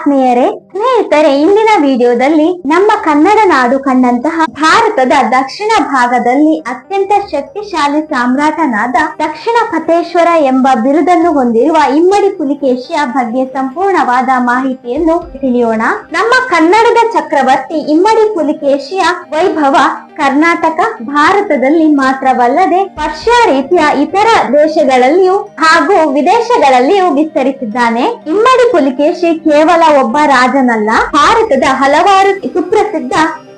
ಆತ್ಮೀಯರೇ, ಸ್ನೇಹಿತರೆ, ಇಂದಿನ ವಿಡಿಯೋದಲ್ಲಿ ನಮ್ಮ ಕನ್ನಡ ನಾಡು ಕಂಡಂತಹ ಭಾರತದ ದಕ್ಷಿಣ ಭಾಗದಲ್ಲಿ ಅತ್ಯಂತ ಶಕ್ತಿಶಾಲಿ ಸಾಮ್ರಾಟನಾದ ದಕ್ಷಿಣ ಫತೇಶ್ವರ ಎಂಬ ಬಿರುದನ್ನು ಹೊಂದಿರುವ ಇಮ್ಮಡಿ ಪುಲಿಕೇಶಿಯ ಬಗ್ಗೆ ಸಂಪೂರ್ಣವಾದ ಮಾಹಿತಿಯನ್ನು ತಿಳಿಯೋಣ. ನಮ್ಮ ಕನ್ನಡದ ಚಕ್ರವರ್ತಿ ಇಮ್ಮಡಿ ಪುಲಿಕೇಶಿಯ ವೈಭವ ಕರ್ನಾಟಕ ಭಾರತದಲ್ಲಿ ಮಾತ್ರವಲ್ಲದೆ ಪರ್ಷಿಯಾ ರೀತಿಯ ಇತರ ದೇಶಗಳಲ್ಲಿಯೂ ಹಾಗೂ ವಿದೇಶಗಳಲ್ಲಿಯೂ ವಿಸ್ತರಿಸಿದ್ದಾನೆ. ಇಮ್ಮಡಿ ಪುಲಿಕೇಶಿ ಕೇವಲ ಒಬ್ಬ ರಾಜನಲ್ಲ, ಭಾರತದ ಹಲವಾರು ಸುಪ್ರಸಿದ್ಧ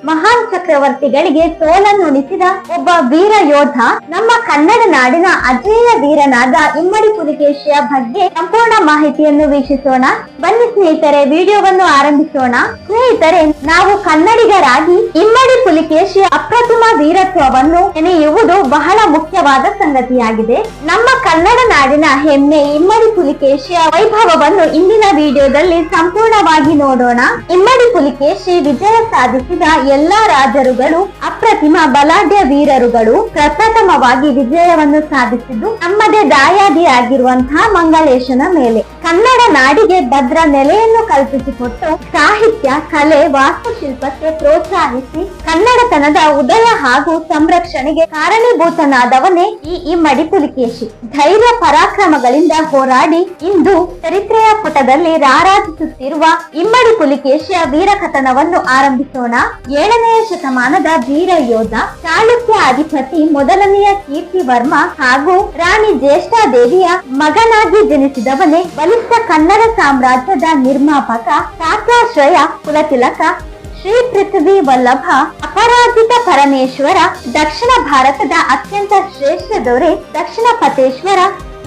ಮಹಾನ್ ಚಕ್ರವರ್ತಿಗಳಿಗೆ ಸೋಲನ್ನು ಸೋಲನ್ನುಣಿಸಿದ ಒಬ್ಬ ವೀರ ಯೋಧ, ನಮ್ಮ ಕನ್ನಡ ನಾಡಿನ ಅಜೇಯ ವೀರನಾದ ಇಮ್ಮಡಿ ಪುಲಿಕೇಶಿಯ ಬಗ್ಗೆ ಸಂಪೂರ್ಣ ಮಾಹಿತಿಯನ್ನು ವೀಕ್ಷಿಸೋಣ. ಬನ್ನಿ ಸ್ನೇಹಿತರೆ, ವಿಡಿಯೋವನ್ನು ಆರಂಭಿಸೋಣ. ಸ್ನೇಹಿತರೆ, ನಾವು ಕನ್ನಡಿಗರಾಗಿ ಇಮ್ಮಡಿ ಪುಲಿಕೇಶಿಯ ಅಪ್ರತಿಮ ವೀರತ್ವವನ್ನು ನೆನೆಯುವುದು ಬಹಳ ಮುಖ್ಯವಾದ ಸಂಗತಿಯಾಗಿದೆ. ನಮ್ಮ ಕನ್ನಡ ನಾಡಿನ ಹೆಮ್ಮೆ ಇಮ್ಮಡಿ ಪುಲಿಕೇಶಿಯ ವೈಭವವನ್ನು ಇಂದಿನ ವಿಡಿಯೋದಲ್ಲಿ ಸಂಪೂರ್ಣವಾಗಿ ನೋಡೋಣ. ಇಮ್ಮಡಿ ಪುಲಿಕೇಶಿ ವಿಜಯ ಸಾಧಿಸಿದ ಎಲ್ಲಾ ರಾಜರುಗಳು ಅಪ್ರತಿಮ ಬಲಾಢ್ಯ ವೀರರುಗಳು ಪ್ರಪ್ರಥಮವಾಗಿ ವಿಜಯವನ್ನು ಸಾಧಿಸಿದ್ದು ನಮ್ಮದೇ ದಾಯಾದಿಯಾಗಿರುವಂತಹ ಮಂಗಳೇಶನ ಮೇಲೆ. ಕನ್ನಡ ನಾಡಿಗೆ ಭದ್ರ ನೆಲೆಯನ್ನು ಕಲ್ಪಿಸಿಕೊಟ್ಟು ಸಾಹಿತ್ಯ, ಕಲೆ, ವಾಸ್ತುಶಿಲ್ಪಕ್ಕೆ ಪ್ರೋತ್ಸಾಹಿಸಿ ಕನ್ನಡತನದ ಉದಯ ಹಾಗೂ ಸಂರಕ್ಷಣೆಗೆ ಕಾರಣೀಭೂತನಾದವನೇ ಈ ಇಮ್ಮಡಿ ಪುಲಿಕೇಶಿ. ಧೈರ್ಯ ಪರಾಕ್ರಮಗಳಿಂದ ಹೋರಾಡಿ ಇಂದು ಚರಿತ್ರೆಯ ಪುಟದಲ್ಲಿ ರಾರಾಜಿಸುತ್ತಿರುವ ಇಮ್ಮಡಿ ಪುಲಿಕೇಶಿಯ ವೀರಕಥನವನ್ನು ಆರಂಭಿಸೋಣ. ಏಳನೆಯ ಶತಮಾನದ ವೀರ ಯೋಧ ಚಾಲುಕ್ಯ ಅಧಿಪತಿ ಮೊದಲನೆಯ ಕೀರ್ತಿವರ್ಮ ಹಾಗೂ ರಾಣಿ ಜ್ಯೇಷ್ಠಾದೇವಿಯ ಮಗನಾಗಿ ಜನಿಸಿದವನೇ ಬಲಿಷ್ಠ ಕನ್ನಡ ಸಾಮ್ರಾಜ್ಯದ ನಿರ್ಮಾಪಕ ತಾತಾಶ್ರಯ ಕುಲತಿಲಕ ಶ್ರೀ ಪೃಥ್ವಿ ವಲ್ಲಭ, ಅಪರಾಜಿತ ಪರಮೇಶ್ವರ, ದಕ್ಷಿಣ ಭಾರತದ ಅತ್ಯಂತ ಶ್ರೇಷ್ಠ ದೊರೆ ದಕ್ಷಿಣ ಪತೇಶ್ವರ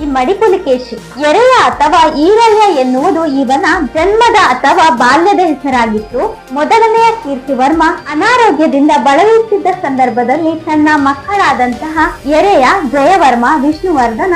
ಈ ಮಡಿಪುಲಿಕೇಶಿ ಎರೆಯ ಅಥವಾ ಈರಯ್ಯ ಎನ್ನುವುದು ಇವನ ಜನ್ಮದ ಅಥವಾ ಬಾಲ್ಯದ ಹೆಸರಾಗಿತ್ತು. ಮೊದಲನೆಯ ಕೀರ್ತಿವರ್ಮ ಅನಾರೋಗ್ಯದಿಂದ ಬಳಲುತ್ತಿದ್ದ ಸಂದರ್ಭದಲ್ಲಿ ತನ್ನ ಮಕ್ಕಳಾದಂತಹ ಎರೆಯ ಜಯವರ್ಮ ವಿಷ್ಣುವರ್ಧನ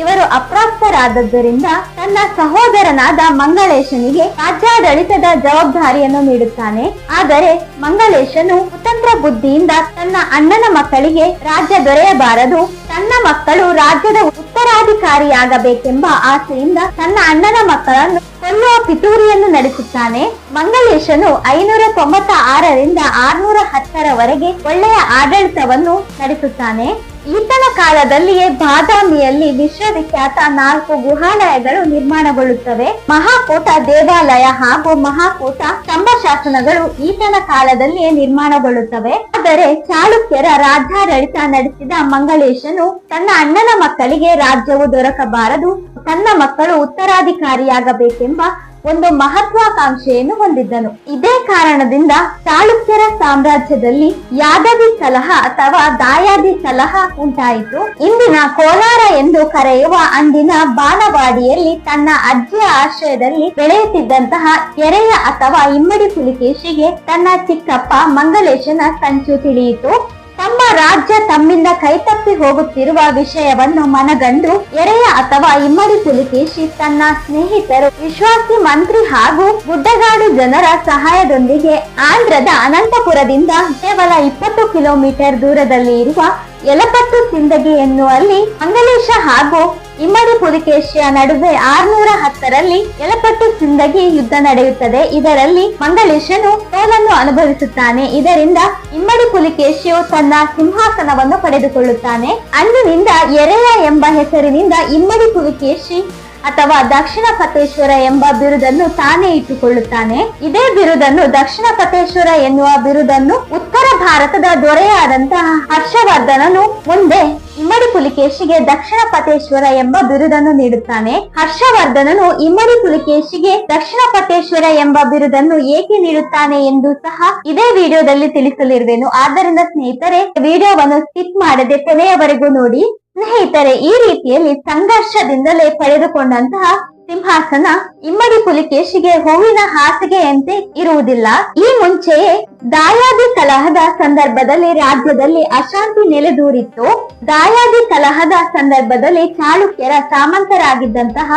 ಇವರು ಅಪ್ರಾಪ್ತರಾದದ್ದರಿಂದ ತನ್ನ ಸಹೋದರನಾದ ಮಂಗಳೇಶನಿಗೆ ರಾಜ್ಯಾಡಳಿತದ ಜವಾಬ್ದಾರಿಯನ್ನು ನೀಡುತ್ತಾನೆ. ಆದರೆ ಮಂಗಳೇಶನು ಸ್ವತಂತ್ರ ಬುದ್ಧಿಯಿಂದ ತನ್ನ ಅಣ್ಣನ ಮಕ್ಕಳಿಗೆ ರಾಜ್ಯ ದೊರೆಯಬಾರದು, ತನ್ನ ಮಕ್ಕಳು ರಾಜ್ಯದ ಉತ್ತರಾಧಿಕಾರಿಯಾಗಬೇಕೆಂಬ ಆಸೆಯಿಂದ ತನ್ನ ಅಣ್ಣನ ಮಕ್ಕಳನ್ನು ಕೊಲ್ಲುವ ಪಿತೂರಿಯನ್ನು ನಡೆಸುತ್ತಾನೆ. ಮಂಗಳೇಶನು ಐನೂರ ತೊಂಬತ್ತ ಆರರಿಂದ ಆರ್ನೂರ ಹತ್ತರವರೆಗೆ ಒಳ್ಳೆಯ ಆಡಳಿತವನ್ನು ನಡೆಸುತ್ತಾನೆ. ಈತನ ಕಾಲದಲ್ಲಿಯೇ ಬಾದಾಮಿಯಲ್ಲಿ ವಿಶ್ವವಿಖ್ಯಾತ ನಾಲ್ಕು ಗುಹಾಲಯಗಳು ನಿರ್ಮಾಣಗೊಳ್ಳುತ್ತವೆ. ಮಹಾಕೂಟ ದೇವಾಲಯ ಹಾಗೂ ಮಹಾಕೂಟ ಸ್ತಂಭ ಶಾಸನಗಳು ಈತನ ಕಾಲದಲ್ಲಿಯೇ ನಿರ್ಮಾಣಗೊಳ್ಳುತ್ತವೆ. ಆದರೆ ಚಾಲುಕ್ಯರ ರಾಜ್ಯಾಡಳಿತ ನಡೆಸಿದ ಮಂಗಳೇಶನು ತನ್ನ ಅಣ್ಣನ ಮಕ್ಕಳಿಗೆ ರಾಜ್ಯವು ದೊರಕಬಾರದು, ತನ್ನ ಮಕ್ಕಳು ಉತ್ತರಾಧಿಕಾರಿಯಾಗಬೇಕೆಂಬ ಒಂದು ಮಹತ್ವಾಕಾಂಕ್ಷೆಯನ್ನು ಹೊಂದಿದ್ದನು. ಇದೇ ಕಾರಣದಿಂದ ಚಾಳುಕ್ಯರ ಸಾಮ್ರಾಜ್ಯದಲ್ಲಿ ಯಾದವಿ ಸಲಹ ಅಥವಾ ದಾಯಾದಿ ಸಲಹ ಉಂಟಾಯಿತು. ಇಂದಿನ ಕೋಲಾರ ಎಂದು ಕರೆಯುವ ಅಂದಿನ ಬಾಣವಾಡಿಯಲ್ಲಿ ತನ್ನ ಅಜ್ಜಿಯ ಆಶ್ರಯದಲ್ಲಿ ಬೆಳೆಯುತ್ತಿದ್ದಂತಹ ಎರೆಯ ಅಥವಾ ಇಮ್ಮಡಿ ಪುಲಿಕೇಶಿಗೆ ತನ್ನ ಚಿಕ್ಕಪ್ಪ ಮಂಗಲೇಶನ ಸಂಚು ತಿಳಿಯಿತು. ತಮ್ಮ ರಾಜ್ಯ ತಮ್ಮಿಂದ ಕೈತಪ್ಪಿ ಹೋಗುತ್ತಿರುವ ವಿಷಯವನ್ನು ಮನಗಂಡು ಎರೆಯ ಅಥವಾ ಇಮ್ಮಡಿ ಪುಲಿಕೇಶಿ ತನ್ನ ಸ್ನೇಹಿತರು, ವಿಶ್ವಾಸಿ ಮಂತ್ರಿ ಹಾಗೂ ಗುಡ್ಡಗಾಡು ಜನರ ಸಹಾಯದೊಂದಿಗೆ ಆಂಧ್ರದ ಅನಂತಪುರದಿಂದ ಕೇವಲ ಇಪ್ಪತ್ತು ಕಿಲೋಮೀಟರ್ ದೂರದಲ್ಲಿ ಇರುವ ಯಲಪಟ್ಟು ಸಿಂದಗಿ ಎನ್ನುವಲ್ಲಿ ಮಂಗಲೇಶ ಹಾಗೂ ಇಮ್ಮಡಿ ಪುಲಿಕೇಶಿಯ ನಡುವೆ ಆರ್ನೂರ ಹತ್ತರಲ್ಲಿ ಎಳಪಟ್ಟು ಸಿಂದಗಿ ಯುದ್ಧ ನಡೆಯುತ್ತದೆ. ಇದರಲ್ಲಿ ಮಂಗಳೇಶನು ಸೋಲನ್ನು ಅನುಭವಿಸುತ್ತಾನೆ. ಇದರಿಂದ ಇಮ್ಮಡಿ ಪುಲಿಕೇಶಿಯು ತನ್ನ ಸಿಂಹಾಸನವನ್ನು ಪಡೆದುಕೊಳ್ಳುತ್ತಾನೆ. ಅಂದಿನಿಂದ ಎರೆಯ ಎಂಬ ಹೆಸರಿನಿಂದ ಇಮ್ಮಡಿ ಪುಲಿಕೇಶಿ ಅಥವಾ ದಕ್ಷಿಣ ಫತೇಶ್ವರ ಎಂಬ ಬಿರುದನ್ನು ತಾನೇ ಇಟ್ಟುಕೊಳ್ಳುತ್ತಾನೆ. ಇದೇ ಬಿರುದನ್ನು ದಕ್ಷಿಣ ಫತೇಶ್ವರ ಎನ್ನುವ ಬಿರುದನ್ನು ಉತ್ತರ ಭಾರತದ ದೊರೆಯಾದಂತಹ ಹರ್ಷವರ್ಧನನು ಮುಂದೆ ಇಮ್ಮಡಿ ಪುಲಿಕೇಶಿಗೆ ದಕ್ಷಿಣ ಫತೇಶ್ವರ ಎಂಬ ಬಿರುದನ್ನು ನೀಡುತ್ತಾನೆ. ಹರ್ಷವರ್ಧನನು ಇಮ್ಮಡಿ ಪುಲಿಕೇಶಿಗೆ ದಕ್ಷಿಣ ಫತೇಶ್ವರ ಎಂಬ ಬಿರುದನ್ನು ಏಕೆ ನೀಡುತ್ತಾನೆ ಎಂದು ಸಹ ಇದೇ ವಿಡಿಯೋದಲ್ಲಿ ತಿಳಿಸಲಿರುವೆನು. ಆದ್ದರಿಂದ ಸ್ನೇಹಿತರೆ, ವಿಡಿಯೋವನ್ನು ಸ್ಕಿಪ್ ಮಾಡದೆ ಕೊನೆಯವರೆಗೂ ನೋಡಿ. ಸ್ನೇಹಿತರೆ, ಈ ರೀತಿಯಲ್ಲಿ ಸಂಘರ್ಷದಿಂದಲೇ ಪಡೆದುಕೊಂಡಂತಹ ಸಿಂಹಾಸನ ಇಮ್ಮಡಿ ಪುಲಿಕೇಶಿಗೆ ಹೂವಿನ ಹಾಸಿಗೆಯಂತೆ ಇರುವುದಿಲ್ಲ. ಈ ಮುಂಚೆಯೇ ದಾಯಾದಿ ಕಲಹದ ಸಂದರ್ಭದಲ್ಲಿ ರಾಜ್ಯದಲ್ಲಿ ಅಶಾಂತಿ ನೆಲೆದೂರಿತ್ತು. ದಾಯಾದಿ ಕಲಹದ ಸಂದರ್ಭದಲ್ಲಿ ಚಾಲುಕ್ಯರ ಸಾಮಂತರಾಗಿದ್ದಂತಹ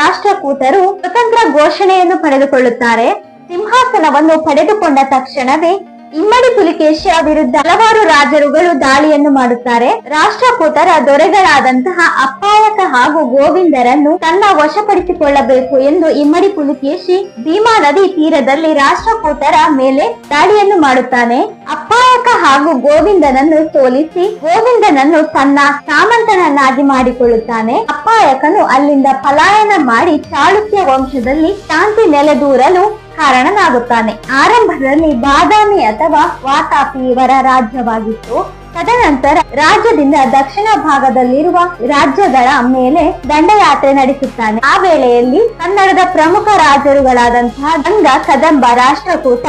ರಾಷ್ಟ್ರಕೂಟರು ಸ್ವತಂತ್ರ ಘೋಷಣೆಯನ್ನು ಪಡೆದುಕೊಳ್ಳುತ್ತಾರೆ. ಸಿಂಹಾಸನವನ್ನು ಪಡೆದುಕೊಂಡ ತಕ್ಷಣವೇ ಇಮ್ಮಡಿ ಪುಲಿಕೇಶಿಯ ವಿರುದ್ಧ ಹಲವಾರು ರಾಜರುಗಳು ದಾಳಿಯನ್ನು ಮಾಡುತ್ತಾರೆ. ರಾಷ್ಟ್ರಕೂಟರ ದೊರೆಗಳಾದಂತಹ ಅಪ್ಪಾಯಕ ಹಾಗೂ ಗೋವಿಂದರನ್ನು ತನ್ನ ವಶಪಡಿಸಿಕೊಳ್ಳಬೇಕು ಎಂದು ಇಮ್ಮಡಿ ಪುಲಿಕೇಶಿ ಭೀಮಾ ನದಿ ತೀರದಲ್ಲಿ ರಾಷ್ಟ್ರಕೂಟರ ಮೇಲೆ ದಾಳಿಯನ್ನು ಮಾಡುತ್ತಾನೆ. ಅಪ್ಪಾಯಕ ಹಾಗೂ ಗೋವಿಂದನನ್ನು ಸೋಲಿಸಿ ಗೋವಿಂದನನ್ನು ತನ್ನ ಸಾಮಂತನನ್ನಾಗಿ ಮಾಡಿಕೊಳ್ಳುತ್ತಾನೆ. ಅಪ್ಪಾಯಕನು ಅಲ್ಲಿಂದ ಪಲಾಯನ ಮಾಡಿ ಚಾಳುಕ್ಯ ವಂಶದಲ್ಲಿ ಶಾಂತಿ ನೆಲೆದೂರಲು ಕಾರಣನಾಗುತ್ತಾನೆ. ಆರಂಭದಲ್ಲಿ ಬಾದಾಮಿ ಅಥವಾ ವಾತಾಪಿ ಇವರ ರಾಜ್ಯವಾಗಿತ್ತು. ತದನಂತರ ರಾಜ್ಯದಿಂದ ದಕ್ಷಿಣ ಭಾಗದಲ್ಲಿರುವ ರಾಜ್ಯಗಳ ಮೇಲೆ ದಂಡಯಾತ್ರೆ ನಡೆಸುತ್ತಾನೆ. ಆ ವೇಳೆಯಲ್ಲಿ ಕನ್ನಡದ ಪ್ರಮುಖ ರಾಜರುಗಳಾದಂತಹ ಗಂಗ, ಕದಂಬ, ರಾಷ್ಟ್ರಕೂಟ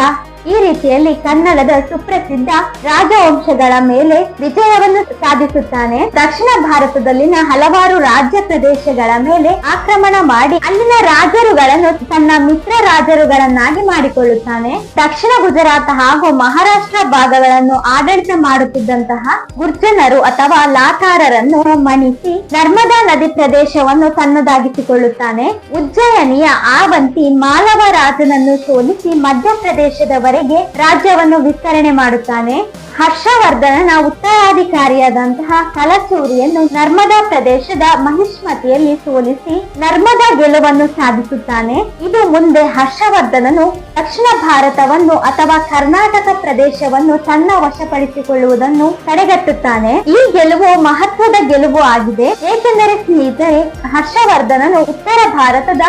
ಈ ರೀತಿಯಲ್ಲಿ ಕನ್ನಡದ ಸುಪ್ರಸಿದ್ಧ ರಾಜವಂಶಗಳ ಮೇಲೆ ವಿಜಯವನ್ನು ಸಾಧಿಸುತ್ತಾನೆ. ದಕ್ಷಿಣ ಭಾರತದಲ್ಲಿನ ಹಲವಾರು ರಾಜ್ಯ ಪ್ರದೇಶಗಳ ಮೇಲೆ ಆಕ್ರಮಣ ಮಾಡಿ ಅಲ್ಲಿನ ರಾಜರುಗಳನ್ನು ತನ್ನ ಮಿತ್ರ ರಾಜರುಗಳನ್ನಾಗಿ ಮಾಡಿಕೊಳ್ಳುತ್ತಾನೆ. ದಕ್ಷಿಣ ಗುಜರಾತ್ ಹಾಗೂ ಮಹಾರಾಷ್ಟ್ರ ಭಾಗಗಳನ್ನು ಆಡಳಿತ ಮಾಡುತ್ತಿದ್ದಂತಹ ಗುರ್ಜನರು ಅಥವಾ ಲಾತಾರರನ್ನು ಮಣಿಸಿ ನರ್ಮದಾ ನದಿ ಪ್ರದೇಶವನ್ನು ತನ್ನದಾಗಿಸಿಕೊಳ್ಳುತ್ತಾನೆ. ಉಜ್ಜಯನಿಯ ಆವಂತಿ ಮಾಲವ ರಾಜನನ್ನು ಸೋಲಿಸಿ ಮಧ್ಯಪ್ರದೇಶದವರೆಗೆ ರಾಜ್ಯವನ್ನು ವಿಸ್ತರಣೆ ಮಾಡುತ್ತಾನೆ. ಹರ್ಷವರ್ಧನನ ಉತ್ತರಾಧಿಕಾರಿಯಾದಂತಹ ಕಲಸೂರಿಯನ್ನು ನರ್ಮದಾ ಪ್ರದೇಶದ ಮಹಿಷ್ಮತಿಯಲ್ಲಿ ಸೋಲಿಸಿ ನರ್ಮದಾ ಗೆಲುವನ್ನು ಸಾಧಿಸುತ್ತಾನೆ. ಇದು ಮುಂದೆ ಹರ್ಷವರ್ಧನನು ದಕ್ಷಿಣ ಭಾರತವನ್ನು ಅಥವಾ ಕರ್ನಾಟಕ ಪ್ರದೇಶವನ್ನು ತನ್ನ ವಶಪಡಿಸಿಕೊಳ್ಳುವುದನ್ನು ತಡೆಗಟ್ಟುತ್ತಾನೆ. ಈ ಗೆಲುವು ಮಹತ್ವದ ಗೆಲುವು ಆಗಿದೆ. ಏಕೆಂದರೆ ಸ್ನೇಹಿತರೆ, ಹರ್ಷವರ್ಧನನು ಉತ್ತರ ಭಾರತದ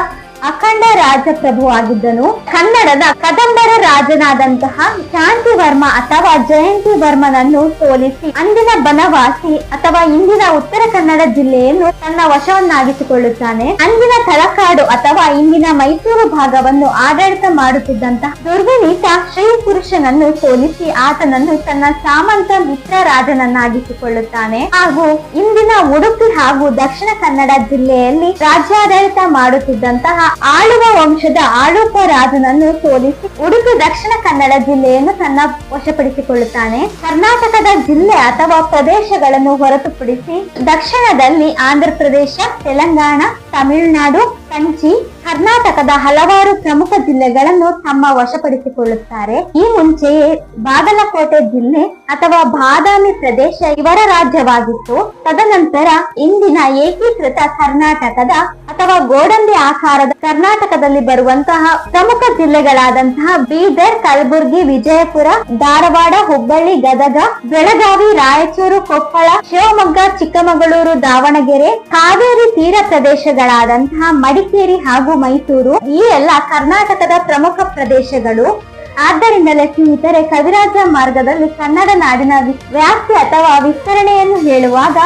ಅಖಂಡ ರಾಜಪ್ರಭು ಆಗಿದ್ದನು. ಕನ್ನಡದ ಕದಂಬರ ರಾಜನಾದಂತಹ ಶಾಂತಿ ವರ್ಮ ಅಥವಾ ಜಯಂತಿ ವರ್ಮನನ್ನು ಸೋಲಿಸಿ ಅಂದಿನ ಬನವಾಸಿ ಅಥವಾ ಇಂದಿನ ಉತ್ತರ ಕನ್ನಡ ಜಿಲ್ಲೆಯನ್ನು ತನ್ನ ವಶವನ್ನಾಗಿಸಿಕೊಳ್ಳುತ್ತಾನೆ. ಅಂದಿನ ತಲಕಾಡು ಅಥವಾ ಇಂದಿನ ಮೈಸೂರು ಭಾಗವನ್ನು ಆಡಳಿತ ಮಾಡುತ್ತಿದ್ದಂತಹ ದುರ್ವಿನೀತ ಶ್ರೀ ಪುರುಷನನ್ನು ಸೋಲಿಸಿ ಆತನನ್ನು ತನ್ನ ಸಾಮಂತ ಮಿತ್ರ ರಾಜನನ್ನಾಗಿಸಿಕೊಳ್ಳುತ್ತಾನೆ. ಹಾಗೂ ಇಂದಿನ ಉಡುಪಿ ಹಾಗೂ ದಕ್ಷಿಣ ಕನ್ನಡ ಜಿಲ್ಲೆಯಲ್ಲಿ ರಾಜ್ಯಾಡಳಿತ ಮಾಡುತ್ತಿದ್ದಂತಹ ಆಳುವ ವಂಶದ ಆಳುಪ ರಾಜನನ್ನು ಸೋಲಿಸಿ ಉಡುಪಿ ದಕ್ಷಿಣ ಕನ್ನಡ ಜಿಲ್ಲೆಯನ್ನು ತನ್ನ ವಶಪಡಿಸಿಕೊಳ್ಳುತ್ತಾನೆ. ಕರ್ನಾಟಕದ ಜಿಲ್ಲೆ ಅಥವಾ ಪ್ರದೇಶಗಳನ್ನು ಹೊರತುಪಡಿಸಿ ದಕ್ಷಿಣದಲ್ಲಿ ಆಂಧ್ರ ಪ್ರದೇಶ ತೆಲಂಗಾಣ, ತಮಿಳುನಾಡು ಕಂಚಿ ಕರ್ನಾಟಕದ ಹಲವಾರು ಪ್ರಮುಖ ಜಿಲ್ಲೆಗಳನ್ನು ತಮ್ಮ ವಶಪಡಿಸಿಕೊಳ್ಳುತ್ತಾರೆ. ಈ ಮುಂಚೆಯೇ ಬಾಗಲಕೋಟೆ ಜಿಲ್ಲೆ ಅಥವಾ ಬಾದಾಮಿ ಪ್ರದೇಶ ಇವರ ರಾಜ್ಯವಾಗಿತ್ತು. ತದನಂತರ ಇಂದಿನ ಏಕೀಕೃತ ಕರ್ನಾಟಕದ ಅಥವಾ ಗೋಡಂಬಿ ಆಕಾರದ ಕರ್ನಾಟಕದಲ್ಲಿ ಬರುವಂತಹ ಪ್ರಮುಖ ಜಿಲ್ಲೆಗಳಾದಂತಹ ಬೀದರ್, ಕಲಬುರಗಿ, ವಿಜಯಪುರ, ಧಾರವಾಡ, ಹುಬ್ಬಳ್ಳಿ, ಗದಗ, ಬೆಳಗಾವಿ, ರಾಯಚೂರು, ಕೊಪ್ಪಳ, ಶಿವಮೊಗ್ಗ, ಚಿಕ್ಕಮಗಳೂರು, ದಾವಣಗೆರೆ, ಕಾವೇರಿ ತೀರ ಪ್ರದೇಶಗಳಾದಂತಹ ಮಡಿಕೇರಿ ಹಾಗೂ ಮೈಸೂರು ಈ ಎಲ್ಲ ಕರ್ನಾಟಕದ ಪ್ರಮುಖ ಪ್ರದೇಶಗಳು. ಆದ್ದರಿಂದಲೇ ಸ್ನೇಹಿತರೆ ಕವಿರಾಜ ಮಾರ್ಗದಲ್ಲಿ ಕನ್ನಡ ನಾಡಿನ ವ್ಯಾಪ್ತಿ ಅಥವಾ ವಿಸ್ತರಣೆಯನ್ನು ಹೇಳುವಾಗ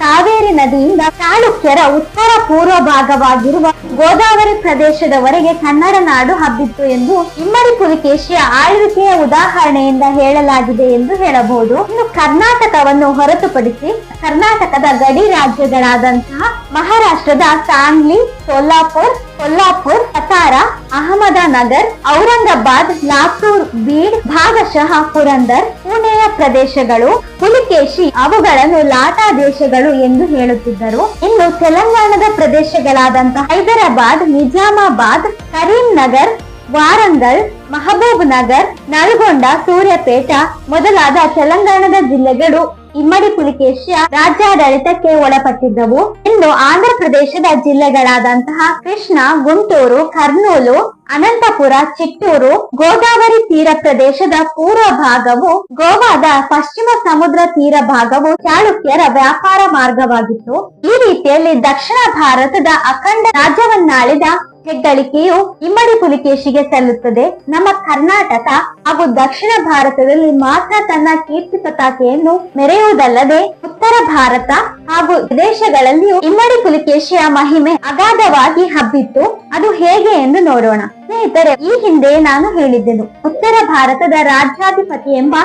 ಕಾವೇರಿ ನದಿಯಿಂದ ಚಾಳುಕ್ಯರ ಉತ್ತರ ಪೂರ್ವ ಭಾಗವಾಗಿರುವ ಗೋದಾವರಿ ಪ್ರದೇಶದವರೆಗೆ ಕನ್ನಡ ನಾಡು ಹಬ್ಬಿತ್ತು ಎಂದು ಇಮ್ಮಡಿ ಪುಲಿಕೇಶಿಯ ಆಳ್ವಿಕೆಯ ಉದಾಹರಣೆಯಿಂದ ಹೇಳಲಾಗಿದೆ ಎಂದು ಹೇಳಬಹುದು. ಇನ್ನು ಕರ್ನಾಟಕವನ್ನು ಹೊರತುಪಡಿಸಿ ಕರ್ನಾಟಕದ ಗಡಿ ರಾಜ್ಯಗಳಾದಂತಹ ಮಹಾರಾಷ್ಟ್ರದ ಸಾಂಗ್ಲಿ ಸೋಲಾಪುರ್ ಕೊಲ್ಲಾಪುರ್ ಕತಾರ ಅಹಮದನಗರ್, ಔರಂಗಾಬಾದ್ ಲಾತೂರ್ ಬೀಡ್, ಭಾಗಶಃ, ಪುರಂದರ್, ಪುಣೆಯ ಪ್ರದೇಶಗಳು, ಪುಲಿಕೇಶಿ ಅವುಗಳನ್ನು ಲಾಟಾ ದೇಶಗಳು ಎಂದು ಹೇಳುತ್ತಿದ್ದರು. ಇನ್ನು ತೆಲಂಗಾಣದ ಪ್ರದೇಶಗಳಾದಂತಹ ಹೈದರಾಬಾದ್, ನಿಜಾಮಾಬಾದ್, ಕರೀಂನಗರ್, ವಾರಂಗಲ್, ಮಹಬೂಬ್ ನಗರ್, ನಲ್ಗೊಂಡ, ಸೂರ್ಯಪೇಟ ಮೊದಲಾದ ತೆಲಂಗಾಣದ ಜಿಲ್ಲೆಗಳು ಇಮ್ಮಡಿ ಪುಲಿಕೇಶಿಯ ರಾಜ್ಯಾಡಳಿತಕ್ಕೆ ಒಳಪಟ್ಟಿದ್ದವು ಇನ್ನು ಆಂಧ್ರ ಪ್ರದೇಶದ ಜಿಲ್ಲೆಗಳಾದಂತಹ ಕೃಷ್ಣ ಗುಂಟೂರು ಕರ್ನೂಲು ಅನಂತಪುರ, ಚಿತ್ತೂರು, ಗೋದಾವರಿ ತೀರ ಪ್ರದೇಶದ ಪೂರ್ವ ಭಾಗವು ಗೋವಾದ ಪಶ್ಚಿಮ ಸಮುದ್ರ ತೀರ ಭಾಗವು ಚಾಳುಕ್ಯರ ವ್ಯಾಪಾರ ಮಾರ್ಗವಾಗಿತ್ತು. ಈ ರೀತಿಯಲ್ಲಿ ದಕ್ಷಿಣ ಭಾರತದ ಅಖಂಡ ರಾಜ್ಯವನ್ನಾಳಿದ ಹೆಗ್ಗಳಿಕೆಯು ಇಮ್ಮಡಿ ಪುಲಿಕೇಶಿಗೆ ಸಲ್ಲುತ್ತದೆ. ನಮ್ಮ ಕರ್ನಾಟಕ ಹಾಗೂ ದಕ್ಷಿಣ ಭಾರತದಲ್ಲಿ ಮಾತ್ರ ತನ್ನ ಕೀರ್ತಿ ಪತಾಕೆಯನ್ನು ಮೆರೆಯುವುದಲ್ಲದೆ ಉತ್ತರ ಭಾರತ ಹಾಗೂ ವಿದೇಶಗಳಲ್ಲಿಯೂ ಇಮ್ಮಡಿ ಪುಲಿಕೇಶಿಯ ಮಹಿಮೆ ಅಗಾಧವಾಗಿ ಹಬ್ಬಿತ್ತು. ಅದು ಹೇಗೆ ಎಂದು ನೋಡೋಣ. ಸ್ನೇಹಿತರೆ, ಈ ಹಿಂದೆ ನಾನು ಹೇಳಿದ್ದೆನು. ಉತ್ತರ ಭಾರತದ ರಾಜ್ಯಾಧಿಪತಿ ಎಂಬ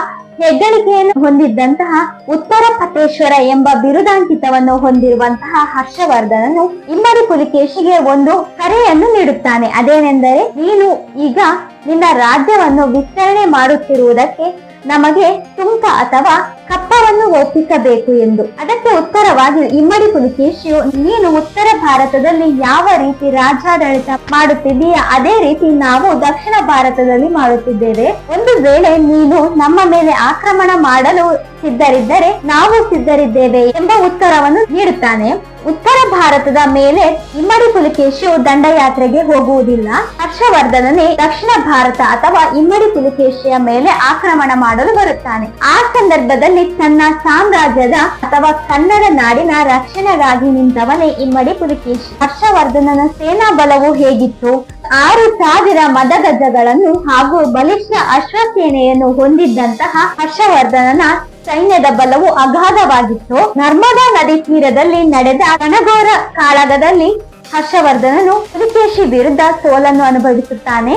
ಹೆಗ್ಗಳಿಕೆಯನ್ನು ಹೊಂದಿದ್ದಂತಹ ಉತ್ತರ ಪತೇಶ್ವರ ಎಂಬ ಬಿರುದಾಂಕಿತವನ್ನು ಹೊಂದಿರುವಂತಹ ಹರ್ಷವರ್ಧನನು ಇಮ್ಮಡಿ ಪುಲಿಕೇಶಿಗೆ ಒಂದು ಕರೆಯನ್ನು ನೀಡುತ್ತಾನೆ. ಅದೇನೆಂದರೆ, ನೀನು ಈಗ ನಿನ್ನ ರಾಜ್ಯವನ್ನು ವಿಸ್ತರಣೆ ಮಾಡುತ್ತಿರುವುದಕ್ಕೆ ನಮಗೆ ಸುಂಕ ಅಥವಾ ಕಪ್ಪವನ್ನು ಒಪ್ಪಿಸಬೇಕು ಎಂದು. ಅದಕ್ಕೆ ಉತ್ತರವಾಗಿ ಇಮ್ಮಡಿ ಪುಲಿಕೇಶಿಯು ನೀನು ಉತ್ತರ ಭಾರತದಲ್ಲಿ ಯಾವ ರೀತಿ ರಾಜ್ಯಾಡಳಿತ ಮಾಡುತ್ತಿದ್ದೀಯ? ಅದೇ ರೀತಿ ನಾವು ದಕ್ಷಿಣ ಭಾರತದಲ್ಲಿ ಮಾಡುತ್ತಿದ್ದೇವೆ. ಒಂದು ವೇಳೆ ನೀನು ನಮ್ಮ ಮೇಲೆ ಆಕ್ರಮಣ ಮಾಡಲು ಸಿದ್ಧರಿದ್ದರೆ ನಾವು ಸಿದ್ಧರಿದ್ದೇವೆ ಎಂಬ ಉತ್ತರವನ್ನು ನೀಡುತ್ತಾನೆ. ಉತ್ತರ ಭಾರತದ ಮೇಲೆ ಇಮ್ಮಡಿ ಪುಲಿಕೇಶಿಯು ದಂಡಯಾತ್ರೆಗೆ ಹೋಗುವುದಿಲ್ಲ. ಹರ್ಷವರ್ಧನನೇ ದಕ್ಷಿಣ ಭಾರತ ಅಥವಾ ಇಮ್ಮಡಿ ಪುಲಿಕೇಶಿಯ ಮೇಲೆ ಆಕ್ರಮಣ ಮಾಡಲು ಬರುತ್ತಾನೆ. ಆ ಸಂದರ್ಭದಲ್ಲಿ ತನ್ನ ಸಾಮ್ರಾಜ್ಯದ ಅಥವಾ ಕನ್ನಡ ನಾಡಿನ ರಕ್ಷಣೆಗಾಗಿ ನಿಂತವನೇ ಇಮ್ಮಡಿ ಪುಲಿಕೇಶಿ ಹರ್ಷವರ್ಧನನ ಸೇನಾ ಬಲವು ಹೇಗಿತ್ತು? ಆರು ಸಾವಿರ ಮದಗಜಗಳನ್ನು ಹಾಗೂ ಬಲಿಷ್ಠ ಅಶ್ವಸೇನೆಯನ್ನು ಹೊಂದಿದ್ದಂತಹ ಹರ್ಷವರ್ಧನನ ಸೈನ್ಯದ ಬಲವು ಅಗಾಧವಾಗಿತ್ತು. ನರ್ಮದಾ ನದಿ ತೀರದಲ್ಲಿ ನಡೆದ ಕಣಗೋರ ಕಾಳಗದಲ್ಲಿ ಹರ್ಷವರ್ಧನನು ಪುಲಿಕೇಶಿ ವಿರುದ್ಧ ಸೋಲನ್ನು ಅನುಭವಿಸುತ್ತಾನೆ.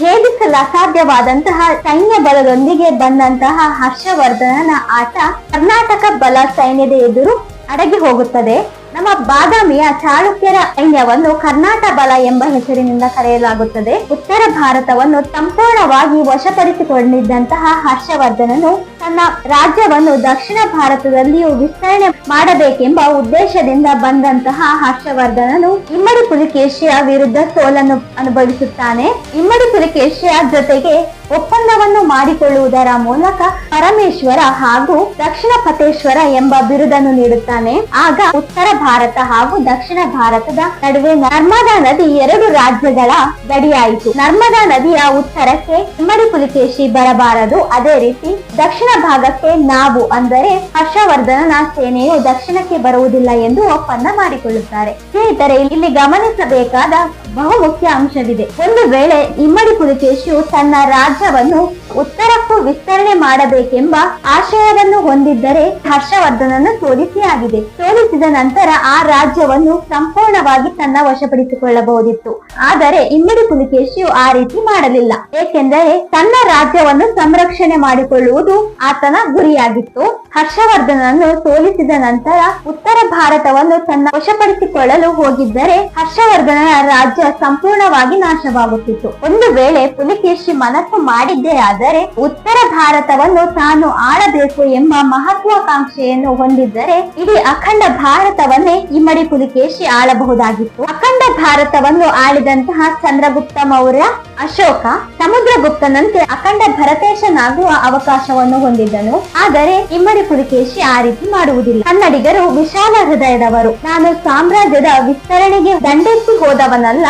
ಭೇದಿಸಲು ಅಸಾಧ್ಯವಾದಂತಹ ಸೈನ್ಯ ಬಲದೊಂದಿಗೆ ಬಂದಂತಹ ಹರ್ಷವರ್ಧನನ ಆಟ ಕರ್ನಾಟಕ ಬಲ ಸೈನ್ಯದ ಎದುರು ಅಡಗಿ ಹೋಗುತ್ತದೆ. ನಮ್ಮ ಬಾದಾಮಿಯ ಚಾಳುಕ್ಯರ ಸೈನ್ಯವನ್ನು ಕರ್ನಾಟ ಬಲ ಎಂಬ ಹೆಸರಿನಿಂದ ಕರೆಯಲಾಗುತ್ತದೆ. ಉತ್ತರ ಭಾರತವನ್ನು ಸಂಪೂರ್ಣವಾಗಿ ವಶಪಡಿಸಿಕೊಂಡಿದ್ದಂತಹ ಹರ್ಷವರ್ಧನನು ತನ್ನ ರಾಜ್ಯವನ್ನು ದಕ್ಷಿಣ ಭಾರತದಲ್ಲಿಯೂ ವಿಸ್ತರಣೆ ಮಾಡಬೇಕೆಂಬ ಉದ್ದೇಶದಿಂದ ಬಂದಂತಹ ಹರ್ಷವರ್ಧನನು ಇಮ್ಮಡಿ ಪುಲಿಕೇಶಿಯ ವಿರುದ್ಧ ಸೋಲನ್ನು ಅನುಭವಿಸುತ್ತಾನೆ. ಇಮ್ಮಡಿ ಪುಲಿಕೇಶಿಯ ಜೊತೆಗೆ ಒಪ್ಪಂದವನ್ನು ಮಾಡಿಕೊಳ್ಳುವುದರ ಮೂಲಕ ಪರಮೇಶ್ವರ ಹಾಗೂ ದಕ್ಷಿಣ ಪತೇಶ್ವರ ಎಂಬ ಬಿರುದನ್ನು ನೀಡುತ್ತಾನೆ. ಆಗ ಉತ್ತರ ಭಾರತ ಹಾಗೂ ದಕ್ಷಿಣ ಭಾರತದ ನಡುವೆ ನರ್ಮದಾ ನದಿ ಎರಡು ರಾಜ್ಯಗಳ ಗಡಿಯಾಯಿತು. ನರ್ಮದಾ ನದಿಯ ಉತ್ತರಕ್ಕೆ ಇಮ್ಮಡಿ ಪುಲಿಕೇಶಿ ಬರಬಾರದು. ಅದೇ ರೀತಿ ದಕ್ಷಿಣ ಭಾಗಕ್ಕೆ ನಾವು ಅಂದರೆ ಹರ್ಷವರ್ಧನನ ಸೇನೆಯು ದಕ್ಷಿಣಕ್ಕೆ ಬರುವುದಿಲ್ಲ ಎಂದು ಒಪ್ಪಂದ ಮಾಡಿಕೊಳ್ಳುತ್ತಾರೆ. ಸ್ನೇಹಿತರೆ, ಇಲ್ಲಿ ಗಮನಿಸಬೇಕಾದ ಬಹು ಮುಖ್ಯ ಅಂಶವಿದೆ. ಒಂದು ವೇಳೆ ಇಮ್ಮಡಿ ಪುಲಿಕೇಶಿಯು ತನ್ನ ರಾಜ್ಯವನ್ನು ಉತ್ತರಕ್ಕೂ ವಿಸ್ತರಣೆ ಮಾಡಬೇಕೆಂಬ ಆಶಯವನ್ನು ಹೊಂದಿದ್ದರೆ ಹರ್ಷವರ್ಧನನ್ನು ಸೋಲಿಸಿಯಾಗಿದೆ. ಸೋಲಿಸಿದ ನಂತರ ಆ ರಾಜ್ಯವನ್ನು ಸಂಪೂರ್ಣವಾಗಿ ತನ್ನ ವಶಪಡಿಸಿಕೊಳ್ಳಬಹುದಿತ್ತು. ಆದರೆ ಇಮ್ಮಡಿ ಪುಲಿಕೇಶಿಯು ಆ ರೀತಿ ಮಾಡಲಿಲ್ಲ. ಏಕೆಂದರೆ ತನ್ನ ರಾಜ್ಯವನ್ನು ಸಂರಕ್ಷಣೆ ಮಾಡಿಕೊಳ್ಳುವುದು ಆತನ ಗುರಿಯಾಗಿತ್ತು. ಹರ್ಷವರ್ಧನನ್ನು ಸೋಲಿಸಿದ ನಂತರ ಉತ್ತರ ಭಾರತವನ್ನು ತನ್ನ ವಶಪಡಿಸಿಕೊಳ್ಳಲು ಹೋಗಿದ್ದರೆ ಹರ್ಷವರ್ಧನನ ರಾಜ್ಯ ಸಂಪೂರ್ಣವಾಗಿ ನಾಶವಾಗುತ್ತಿತ್ತು. ಒಂದು ವೇಳೆ ಪುಲಿಕೇಶಿ ಮನಸ್ಸು ಮಾಡಿದ್ದೇ ಆದರೆ ಉತ್ತರ ಭಾರತವನ್ನು ತಾನು ಆಳಬೇಕು ಎಂಬ ಮಹತ್ವಾಕಾಂಕ್ಷೆಯನ್ನು ಹೊಂದಿದ್ದರೆ ಇಡೀ ಅಖಂಡ ಭಾರತವನ್ನೇ ಇಮ್ಮಡಿ ಪುಲಿಕೇಶಿ ಆಳಬಹುದಾಗಿತ್ತು. ಅಖಂಡ ಭಾರತವನ್ನು ಆಳಿದಂತಹ ಚಂದ್ರಗುಪ್ತ ಮೌರ್ಯ, ಅಶೋಕ, ಸಮುದ್ರಗುಪ್ತನಂತೆ ಅಖಂಡ ಭರತೇಶನಾಗುವ ಅವಕಾಶವನ್ನು ಹೊಂದಿದ್ದನು. ಆದರೆ ಇಮ್ಮಡಿ ಪುಲಿಕೇಶಿ ಆ ರೀತಿ ಮಾಡುವುದಿಲ್ಲ. ಕನ್ನಡಿಗರು ವಿಶಾಲ ಹೃದಯದವರು. ನಾನು ಸಾಮ್ರಾಜ್ಯದ ವಿಸ್ತರಣೆಗೆ ದಂಡೆತ್ತಿ ಹೋದವನಲ್ಲ.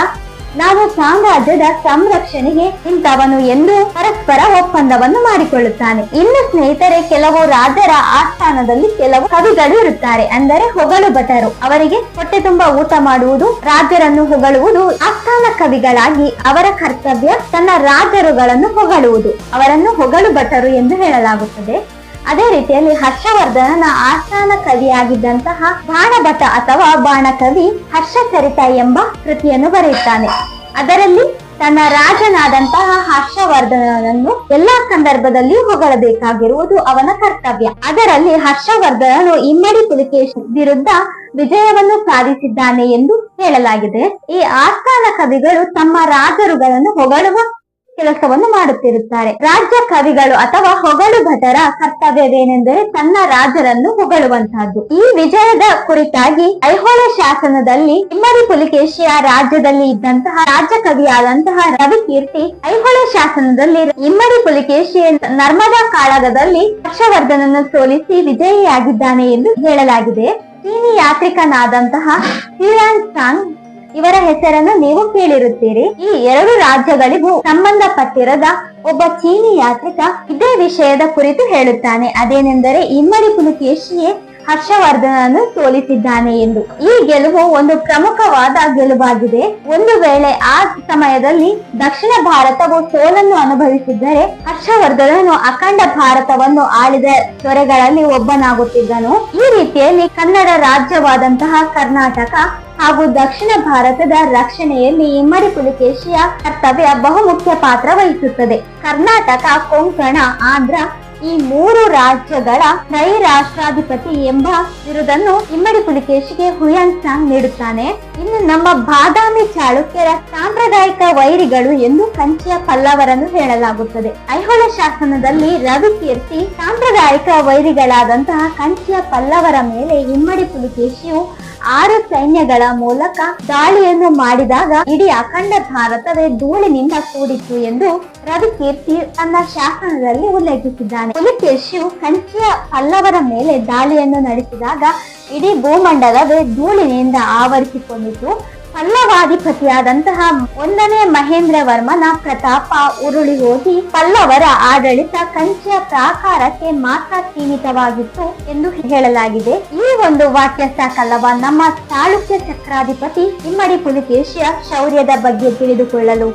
ನಾನು ಸಾಮ್ರಾಜ್ಯದ ಸಂರಕ್ಷಣೆಗೆ ನಿಂತವನು ಎಂದು ಪರಸ್ಪರ ಒಪ್ಪಂದವನ್ನು ಮಾಡಿಕೊಳ್ಳುತ್ತಾನೆ. ಇನ್ನು ಸ್ನೇಹಿತರೆ, ಕೆಲವು ರಾಜರ ಆಸ್ಥಾನದಲ್ಲಿ ಕೆಲವು ಕವಿಗಳು ಇರುತ್ತಾರೆ, ಅಂದರೆ ಹೊಗಳು ಭಟರು. ಅವರಿಗೆ ಹೊಟ್ಟೆ ತುಂಬಾ ಊಟ ಮಾಡುವುದು, ರಾಜರನ್ನು ಹೊಗಳುವುದು, ಆಸ್ಥಾನ ಕವಿಗಳಾಗಿ ಅವರ ಕರ್ತವ್ಯ ತನ್ನ ರಾಜರುಗಳನ್ನು ಹೊಗಳುವುದು. ಅವರನ್ನು ಹೊಗಳು ಭಟರು ಎಂದು ಹೇಳಲಾಗುತ್ತದೆ. ಅದೇ ರೀತಿಯಲ್ಲಿ ಹರ್ಷವರ್ಧನನ ಆಸ್ಥಾನ ಕವಿಯಾಗಿದ್ದಂತಹ ಬಾಣಭಟ ಅಥವಾ ಬಾಣಕವಿ ಹರ್ಷಚರಿತ ಎಂಬ ಕೃತಿಯನ್ನು ಬರೆಯುತ್ತಾನೆ. ಅದರಲ್ಲಿ ತನ್ನ ರಾಜನಾದಂತಹ ಹರ್ಷವರ್ಧನನನ್ನು ಎಲ್ಲಾ ಸಂದರ್ಭದಲ್ಲಿ ಹೊಗಳಬೇಕಾಗಿರುವುದು ಅವನ ಕರ್ತವ್ಯ. ಅದರಲ್ಲಿ ಹರ್ಷವರ್ಧನನು ಇಮ್ಮಡಿ ಪುಲಿಕೇಶ್ ವಿರುದ್ಧ ವಿಜಯವನ್ನು ಸಾಧಿಸಿದ್ದಾನೆ ಎಂದು ಹೇಳಲಾಗಿದೆ. ಈ ಆಸ್ಥಾನ ಕವಿಗಳು ತಮ್ಮ ರಾಜರುಗಳನ್ನು ಹೊಗಳುವ ಕೆಲಸವನ್ನು ಮಾಡುತ್ತಿರುತ್ತಾರೆ. ರಾಜ್ಯ ಕವಿಗಳು ಅಥವಾ ಹೊಗಳು ಭಟರ ಕರ್ತವ್ಯವೇನೆಂದರೆ ತನ್ನ ರಾಜರನ್ನು ಹೊಗಳುವಂತಹದ್ದು. ಈ ವಿಜಯದ ಕುರಿತಾಗಿ ಐಹೊಳೆ ಶಾಸನದಲ್ಲಿ ಇಮ್ಮಡಿ ಪುಲಿಕೇಶಿಯ ರಾಜ್ಯದಲ್ಲಿ ಇದ್ದಂತಹ ರಾಜ್ಯ ಕವಿಯಾದಂತಹ ರವಿಕೀರ್ತಿ ಐಹೊಳೆ ಶಾಸನದಲ್ಲಿ ಇಮ್ಮಡಿ ಪುಲಿಕೇಶಿ ನರ್ಮದಾ ಕಾಳಗದಲ್ಲಿ ಹರ್ಷವರ್ಧನನ್ನು ಸೋಲಿಸಿ ವಿಜಯಿಯಾಗಿದ್ದಾನೆ ಎಂದು ಹೇಳಲಾಗಿದೆ. ಚೀನಿ ಯಾತ್ರಿಕನಾದಂತಹ ಹ್ಯೂಯಾನ್ ಸಾಂಗ್ ಇವರ ಹೆಸರನ್ನು ನೀವು ಕೇಳಿರುತ್ತೀರಿ. ಈ ಎರಡು ರಾಜ್ಯಗಳಿಗೂ ಸಂಬಂಧಪಟ್ಟಿರದ ಒಬ್ಬ ಚೀನಿ ಯಾತ್ರಿಕ ಇದೇ ವಿಷಯದ ಕುರಿತು ಹೇಳುತ್ತಾನೆ. ಅದೇನೆಂದರೆ ಇಮ್ಮಡಿ ಪುಲಿಕೇಶಿಯೇ ಹರ್ಷವರ್ಧನನ್ನು ಸೋಲಿಸಿದ್ದಾನೆ ಎಂದು. ಈ ಗೆಲುವು ಒಂದು ಪ್ರಮುಖವಾದ ಗೆಲುವಾಗಿದೆ. ಒಂದು ವೇಳೆ ಆ ಸಮಯದಲ್ಲಿ ದಕ್ಷಿಣ ಭಾರತವು ಸೋಲನ್ನು ಅನುಭವಿಸಿದ್ದರೆ ಹರ್ಷವರ್ಧನನು ಅಖಂಡ ಭಾರತವನ್ನು ಆಳಿದ ತೊರೆಗಳಲ್ಲಿ ಒಬ್ಬನಾಗುತ್ತಿದ್ದನು. ಈ ರೀತಿಯಲ್ಲಿ ಕನ್ನಡ ರಾಜ್ಯವಾದಂತಹ ಕರ್ನಾಟಕ ಹಾಗೂ ದಕ್ಷಿಣ ಭಾರತದ ರಕ್ಷಣೆಯಲ್ಲಿ ಇಮ್ಮಡಿ ಪುಲಿಕೇಶಿಯ ಕರ್ತವ್ಯ ಬಹುಮುಖ್ಯ ಪಾತ್ರ ವಹಿಸುತ್ತದೆ. ಕರ್ನಾಟಕ, ಕೊಂಕಣ, ಆಂಧ್ರ ಈ ಮೂರು ರಾಜ್ಯಗಳ ತ್ರೈ ರಾಷ್ಟ್ರಾಧಿಪತಿ ಎಂಬ ಬಿರುದನ್ನು ಇಮ್ಮಡಿ ಪುಲಿಕೇಶಿಗೆ ಹುಯನ್ ಸಾಂಗ್ ನೀಡುತ್ತಾನೆ. ಇನ್ನು ನಮ್ಮ ಬಾದಾಮಿ ಚಾಳುಕ್ಯರ ಸಾಂಪ್ರದಾಯಿಕ ವೈರಿಗಳು ಎಂದು ಕಂಚಿಯ ಪಲ್ಲವರನ್ನು ಹೇಳಲಾಗುತ್ತದೆ. ಐಹೊಳೆ ಶಾಸನದಲ್ಲಿ ರವಿಕೀರ್ತಿ ಸಾಂಪ್ರದಾಯಿಕ ವೈರಿಗಳಾದಂತಹ ಕಂಚಿಯ ಪಲ್ಲವರ ಮೇಲೆ ಇಮ್ಮಡಿ ಪುಲಿಕೇಶಿಯು ಆರು ಸೈನ್ಯಗಳ ಮೂಲಕ ದಾಳಿಯನ್ನು ಮಾಡಿದಾಗ ಇಡೀ ಅಖಂಡ ಭಾರತವೇ ಧೂಳಿನಿಂದ ಕೂಡಿತ್ತು ಎಂದು ರವಿಕೀರ್ತಿ ತನ್ನ ಶಾಸನದಲ್ಲಿ ಉಲ್ಲೇಖಿಸಿದ್ದಾನೆ. ಪುಲಿಕೇಶಿಯು ಕಂಚಿಯ ಪಲ್ಲವರ ಮೇಲೆ ದಾಳಿಯನ್ನು ನಡೆಸಿದಾಗ ಇಡೀ ಭೂಮಂಡಲವೇ ಧೂಳಿನಿಂದ ಆವರಿಸಿಕೊಂಡಿತು ಪಲ್ಲವಾಧಿಪತಿಯಾದಂತಹ ಒಂದನೇ ಮಹೇಂದ್ರ ವರ್ಮನ ಪ್ರತಾಪ ಉರುಳಿ ಹೋಗಿ ಪಲ್ಲವರ ಆಡಳಿತ ಕಂಚಿಯ ಪ್ರಾಕಾರಕ್ಕೆ ಮಾತ್ರ ಸೀಮಿತವಾಗಿತ್ತು ಎಂದು ಹೇಳಲಾಗಿದೆ. ಈ ಒಂದು ವಾಕ್ಯ ಸಾಕಲ್ಲವ ನಮ್ಮ ಚಾಳುಕ್ಯ ಚಕ್ರಾಧಿಪತಿ ಇಮ್ಮಡಿ ಪುಲಿಕೇಶಿಯ ಶೌರ್ಯದ ಬಗ್ಗೆ ತಿಳಿದುಕೊಳ್ಳಲು.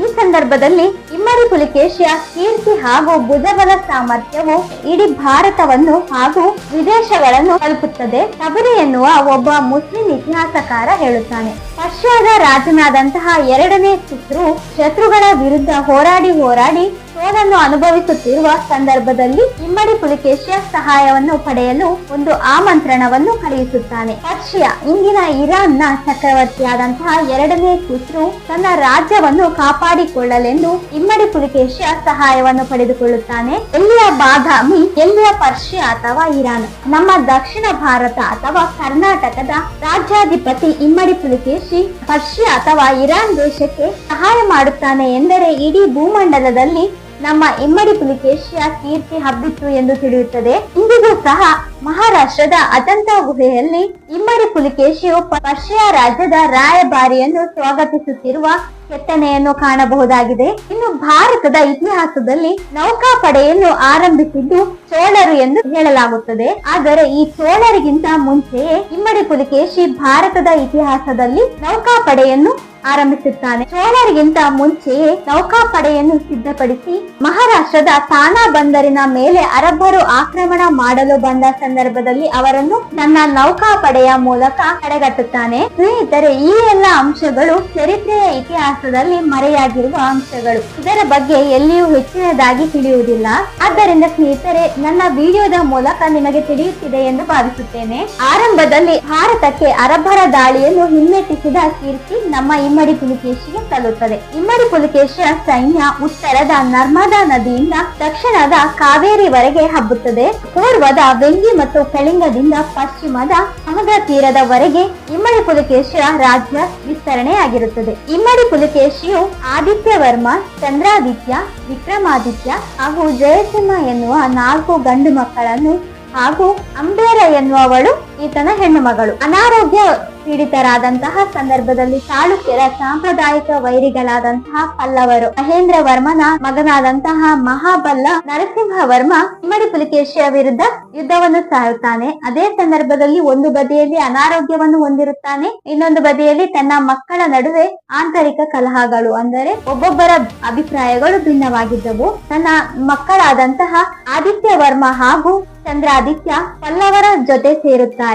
ಈ ಸಂದರ್ಭದಲ್ಲಿ ಇಮ್ಮಡಿ ಪುಲಿಕೇಶಿಯ ಕೀರ್ತಿ ಹಾಗೂ ಭುಜಬಲ ಸಾಮರ್ಥ್ಯವು ಇಡೀ ಭಾರತವನ್ನು ಹಾಗೂ ವಿದೇಶಗಳನ್ನು ತಲುಪುತ್ತದೆ. ತಬರಿ ಎನ್ನುವ ಒಬ್ಬ ಮುಸ್ಲಿಂ ಇತಿಹಾಸಕಾರ ಹೇಳುತ್ತಾನೆ. ಪರ್ಷಿಯಾದ ರಾಜನಾದಂತಹ ಎರಡನೇ ಚಿತ್ರು ಶತ್ರುಗಳ ವಿರುದ್ಧ ಹೋರಾಡಿ ಹೋರಾಡಿ ಸೋಲನ್ನು ಅನುಭವಿಸುತ್ತಿರುವ ಸಂದರ್ಭದಲ್ಲಿ ಇಮ್ಮಡಿ ಪುಲಿಕೇಶಿಯ ಸಹಾಯವನ್ನು ಪಡೆಯಲು ಒಂದು ಆಮಂತ್ರಣವನ್ನು ಕಳುಹಿಸುತ್ತಾನೆ. ಪರ್ಷಿಯಾ ಇಂದಿನ ಇರಾನ್ನ ಚಕ್ರವರ್ತಿಯಾದಂತಹ ಎರಡನೇ ಕುಸ್ರು ತನ್ನ ರಾಜ್ಯವನ್ನು ಕಾಪಾಡಿಕೊಳ್ಳಲೆಂದು ಇಮ್ಮಡಿ ಪುಲಿಕೇಶಿಯ ಸಹಾಯವನ್ನು ಪಡೆದುಕೊಳ್ಳುತ್ತಾನೆ. ಎಲ್ಲಿಯ ಬಾದಾಮಿ, ಎಲ್ಲಿಯ ಪರ್ಷಿಯಾ ಅಥವಾ ಇರಾನ್? ನಮ್ಮ ದಕ್ಷಿಣ ಭಾರತ ಅಥವಾ ಕರ್ನಾಟಕದ ರಾಜ್ಯಾಧಿಪತಿ ಇಮ್ಮಡಿ ಪುಲಿಕೇಶಿ ಪರ್ಷಿಯಾ ಅಥವಾ ಇರಾನ್ ದೇಶಕ್ಕೆ ಸಹಾಯ ಮಾಡುತ್ತಾನೆ ಎಂದರೆ ಇಡೀ ಭೂಮಂಡಲದಲ್ಲಿ ನಮ್ಮ ಇಮ್ಮಡಿ ಪುಲಿಕೇಶಿಯ ಕೀರ್ತಿ ಹಬ್ಬಿತ್ತು ಎಂದು ತಿಳಿಯುತ್ತದೆ. ಇಂದಿಗೂ ಸಹ ಮಹಾರಾಷ್ಟ್ರದ ಅಜಂತ ಗುಹೆಯಲ್ಲಿ ಇಮ್ಮಡಿ ಪುಲಿಕೇಶಿಯು ಪರ್ಷಿಯಾ ರಾಜ್ಯದ ರಾಯಭಾರಿಯನ್ನು ಸ್ವಾಗತಿಸುತ್ತಿರುವ ಕೆತ್ತನೆಯನ್ನು ಕಾಣಬಹುದಾಗಿದೆ. ಇನ್ನು ಭಾರತದ ಇತಿಹಾಸದಲ್ಲಿ ನೌಕಾಪಡೆಯನ್ನು ಆರಂಭಿಸಿದ್ದು ಚೋಳರು ಎಂದು ಹೇಳಲಾಗುತ್ತದೆ. ಆದರೆ ಈ ಚೋಳರಿಗಿಂತ ಮುಂಚೆಯೇ ಇಮ್ಮಡಿ ಪುಲಿಕೇಶಿ ಭಾರತದ ಇತಿಹಾಸದಲ್ಲಿ ನೌಕಾಪಡೆಯನ್ನು ಆರಂಭಿಸುತ್ತಾನೆ. ಚೋಳರಿಗಿಂತ ಮುಂಚೆಯೇ ನೌಕಾಪಡೆಯನ್ನು ಸಿದ್ಧಪಡಿಸಿ ಮಹಾರಾಷ್ಟ್ರದ ತಾನಾ ಬಂದರಿನ ಮೇಲೆ ಅರಬ್ಬರು ಆಕ್ರಮಣ ಮಾಡಲು ಬಂದ ಸಂದರ್ಭದಲ್ಲಿ ಅವರನ್ನು ತನ್ನ ನೌಕಾಪಡೆಯ ಮೂಲಕ ತಡೆಗಟ್ಟುತ್ತಾನೆ. ಸ್ನೇಹಿತರೆ, ಈ ಎಲ್ಲ ಅಂಶಗಳು ಚರಿತ್ರೆಯ ಇತಿಹಾಸದಲ್ಲಿ ಮರೆಯಾಗಿರುವ ಅಂಶಗಳು. ಇದರ ಬಗ್ಗೆ ಎಲ್ಲಿಯೂ ಹೆಚ್ಚಿನದಾಗಿ ತಿಳಿಯುವುದಿಲ್ಲ. ಆದ್ದರಿಂದ ಸ್ನೇಹಿತರೆ, ನನ್ನ ವಿಡಿಯೋದ ಮೂಲಕ ನಿಮಗೆ ತಿಳಿಯುತ್ತಿದೆ ಎಂದು ಭಾವಿಸುತ್ತೇನೆ. ಆರಂಭದಲ್ಲಿ ಭಾರತಕ್ಕೆ ಅರಬ್ಬರ ದಾಳಿಯನ್ನು ಹಿಮ್ಮೆಟ್ಟಿಸಿದ ಕೀರ್ತಿ ನಮ್ಮ ಇಮ್ಮಡಿ ಪುಲಿಕೇಶಿಗೆ ತಲುಪುತ್ತದೆ ಇಮ್ಮಡಿ ಪುಲಿಕೇಶಿಯ ಸೈನ್ಯ ಉತ್ತರದ ನರ್ಮದಾ ನದಿಯಿಂದ ದಕ್ಷಿಣದ ಕಾವೇರಿವರೆಗೆ ಹಬ್ಬುತ್ತದೆ. ಪೂರ್ವದ ವೆಂಗಿ ಮತ್ತು ಕಳಿಂಗದಿಂದ ಪಶ್ಚಿಮದ ಸಮುದ್ರ ತೀರದವರೆಗೆ ಇಮ್ಮಡಿ ಪುಲಿಕೇಶಿಯ ರಾಜ್ಯ ವಿಸ್ತರಣೆಯಾಗಿರುತ್ತದೆ. ಇಮ್ಮಡಿ ಪುಲಿಕೇಶಿಯು ಆದಿತ್ಯ ವರ್ಮ ಚಂದ್ರಾದಿತ್ಯ, ವಿಕ್ರಮಾದಿತ್ಯ ಹಾಗೂ ಜಯಸಿಂಹ ಎನ್ನುವ ನಾಲ್ಕು ಗಂಡು ಮಕ್ಕಳನ್ನು ಹಾಗೂ ಅಂಬೇರ ಎನ್ನುವವಳು ಈತನ ಹೆಣ್ಣು ಮಗಳು. ಅನಾರೋಗ್ಯ ಪೀಡಿತರಾದಂತಹ ಸಂದರ್ಭದಲ್ಲಿ ಚಾಳುಕ್ಯರ ಸಾಂಪ್ರದಾಯಿಕ ವೈರಿಗಳಾದಂತಹ ಪಲ್ಲವರು. ಮಹೇಂದ್ರ ವರ್ಮನ ಮಗನಾದಂತಹ ಮಹಾಬಲ್ಲ ನರಸಿಂಹ ವರ್ಮ ಇಮ್ಮಡಿ ಪುಲಿಕೇಶಿಯ ವಿರುದ್ಧ ಯುದ್ಧವನ್ನು ಸಾರುತ್ತಾನೆ. ಅದೇ ಸಂದರ್ಭದಲ್ಲಿ ಒಂದು ಬದಿಯಲ್ಲಿ ಅನಾರೋಗ್ಯವನ್ನು ಹೊಂದಿರುತ್ತಾನೆ. ಇನ್ನೊಂದು ಬದಿಯಲ್ಲಿ ತನ್ನ ಮಕ್ಕಳ ನಡುವೆ ಆಂತರಿಕ ಕಲಹಗಳು ಅಂದರೆ ಒಬ್ಬೊಬ್ಬರ ಅಭಿಪ್ರಾಯಗಳು ಭಿನ್ನವಾಗಿದ್ದವು. ತನ್ನ ಮಕ್ಕಳಾದಂತಹ ಆದಿತ್ಯ ವರ್ಮ ಹಾಗೂ ಚಂದ್ರಾದಿತ್ಯ ಪಲ್ಲವರ ಜೊತೆ ಸೇರುತ್ತಾರೆ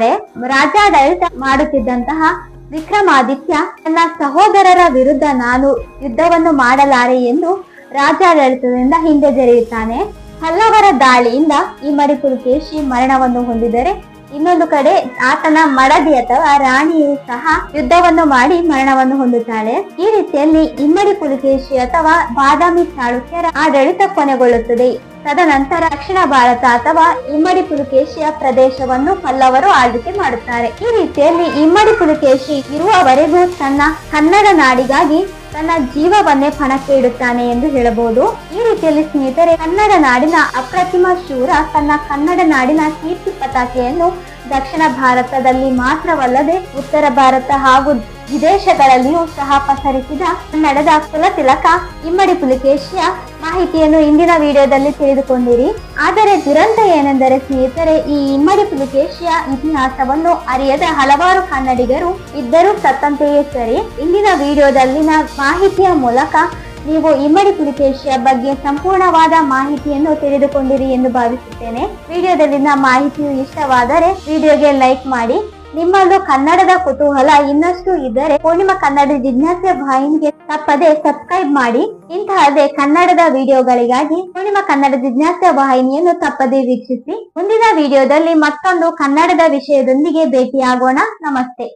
ರಾಜ್ಯಾಡಳಿತ ಮಾಡುತ್ತಿದ್ದಂತಹ ವಿಕ್ರಮಾದಿತ್ಯ ತನ್ನ ಸಹೋದರರ ವಿರುದ್ಧ ನಾನು ಯುದ್ಧವನ್ನು ಮಾಡಲಾರೆ ಎಂದು ರಾಜ್ಯಾಡಳಿತದಿಂದ ಹಿಂದೆ ಜರಿಯುತ್ತಾನೆ. ಪಲ್ಲವರ ದಾಳಿಯಿಂದ ಈ ಮರಿಪುಲಕೇಶಿ ಮರಣವನ್ನು ಹೊಂದಿದರೆ ಇನ್ನೊಂದು ಕಡೆ ಆತನ ಮಡದಿ ಅಥವಾ ರಾಣಿಯು ಸಹ ಯುದ್ಧವನ್ನು ಮಾಡಿ ಮರಣವನ್ನು ಹೊಂದುತ್ತಾಳೆ. ಈ ರೀತಿಯಲ್ಲಿ ಇಮ್ಮಡಿ ಪುಲಕೇಶಿ ಅಥವಾ ಬಾದಾಮಿ ಚಾಳುಕ್ಯರ ಆಡಳಿತ ಕೊನೆಗೊಳ್ಳುತ್ತದೆ. ತದನಂತರ ದಕ್ಷಿಣ ಭಾರತ ಅಥವಾ ಇಮ್ಮಡಿ ಪುಲಿಕೇಶಿಯ ಪ್ರದೇಶವನ್ನು ಪಲ್ಲವರು ಆಳ್ವಿಕೆ ಮಾಡುತ್ತಾರೆ. ಈ ರೀತಿಯಲ್ಲಿ ಇಮ್ಮಡಿ ಪುಲಿಕೇಶಿ ಇರುವವರೆಗೂ ತನ್ನ ಕನ್ನಡ ನಾಡಿಗಾಗಿ ತನ್ನ ಜೀವವನ್ನೇ ಪಣಕ್ಕೆ ಇಡುತ್ತಾನೆ ಎಂದು ಹೇಳಬಹುದು. ಈ ರೀತಿಯಲ್ಲಿ ಸ್ನೇಹಿತರೆ, ಕನ್ನಡ ನಾಡಿನ ಅಪ್ರತಿಮ ಶೂರ ತನ್ನ ಕನ್ನಡ ನಾಡಿನ ಕೀರ್ತಿ ಪತಾಕೆಯನ್ನು ದಕ್ಷಿಣ ಭಾರತದಲ್ಲಿ ಮಾತ್ರವಲ್ಲದೆ ಉತ್ತರ ಭಾರತ ಹಾಗೂ ವಿದೇಶಗಳಲ್ಲಿಯೂ ಸಹ ಪಸರಿಸಿದ ಕನ್ನಡದ ಕುಲತಿಲಕ ಇಮ್ಮಡಿ ಪುಲಿಕೇಶಿಯ ಮಾಹಿತಿಯನ್ನು ಇಂದಿನ ವಿಡಿಯೋದಲ್ಲಿ ತಿಳಿದುಕೊಂಡಿರಿ. ಆದರೆ ದುರಂತ ಏನೆಂದರೆ ಸ್ನೇಹಿತರೆ, ಈ ಇಮ್ಮಡಿ ಪುಲಿಕೇಶಿಯ ಇತಿಹಾಸವನ್ನು ಅರಿಯದ ಹಲವಾರು ಕನ್ನಡಿಗರು ಇದ್ದರೂ ಸತ್ತಂತೆಯೇ ಸರಿ. ಇಂದಿನ ವಿಡಿಯೋದಲ್ಲಿನ ಮಾಹಿತಿಯ ಮೂಲಕ ನೀವು ಇಮ್ಮಡಿ ಪುಲಿಕೇಶಿಯ ಬಗ್ಗೆ ಸಂಪೂರ್ಣವಾದ ಮಾಹಿತಿಯನ್ನು ತಿಳಿದುಕೊಂಡಿರಿ ಎಂದು ಭಾವಿಸುತ್ತೇನೆ. ವಿಡಿಯೋದಲ್ಲಿನ ಮಾಹಿತಿಯು ಇಷ್ಟವಾದರೆ ವಿಡಿಯೋಗೆ ಲೈಕ್ ಮಾಡಿ ನಿಮ್ಮಲ್ಲೂ ಕನ್ನಡದ ಕುತೂಹಲ ಇನ್ನಷ್ಟು ಇದ್ದರೆ ಪೂರ್ಣಿಮಾ ಕನ್ನಡ ಜಿಜ್ಞಾಸೆ ವಾಹಿನಿಗೆ ತಪ್ಪದೆ ಸಬ್ಸ್ಕ್ರೈಬ್ ಮಾಡಿ. ಇಂತಹದೇ ಕನ್ನಡದ ವಿಡಿಯೋಗಳಿಗಾಗಿ ಪೂರ್ಣಿಮಾ ಕನ್ನಡ ಜಿಜ್ಞಾಸೆ ವಾಹಿನಿಯನ್ನು ತಪ್ಪದೆ ವೀಕ್ಷಿಸಿ. ಮುಂದಿನ ವಿಡಿಯೋದಲ್ಲಿ ಮತ್ತೊಂದು ಕನ್ನಡದ ವಿಷಯದೊಂದಿಗೆ ಭೇಟಿಯಾಗೋಣ. ನಮಸ್ತೆ.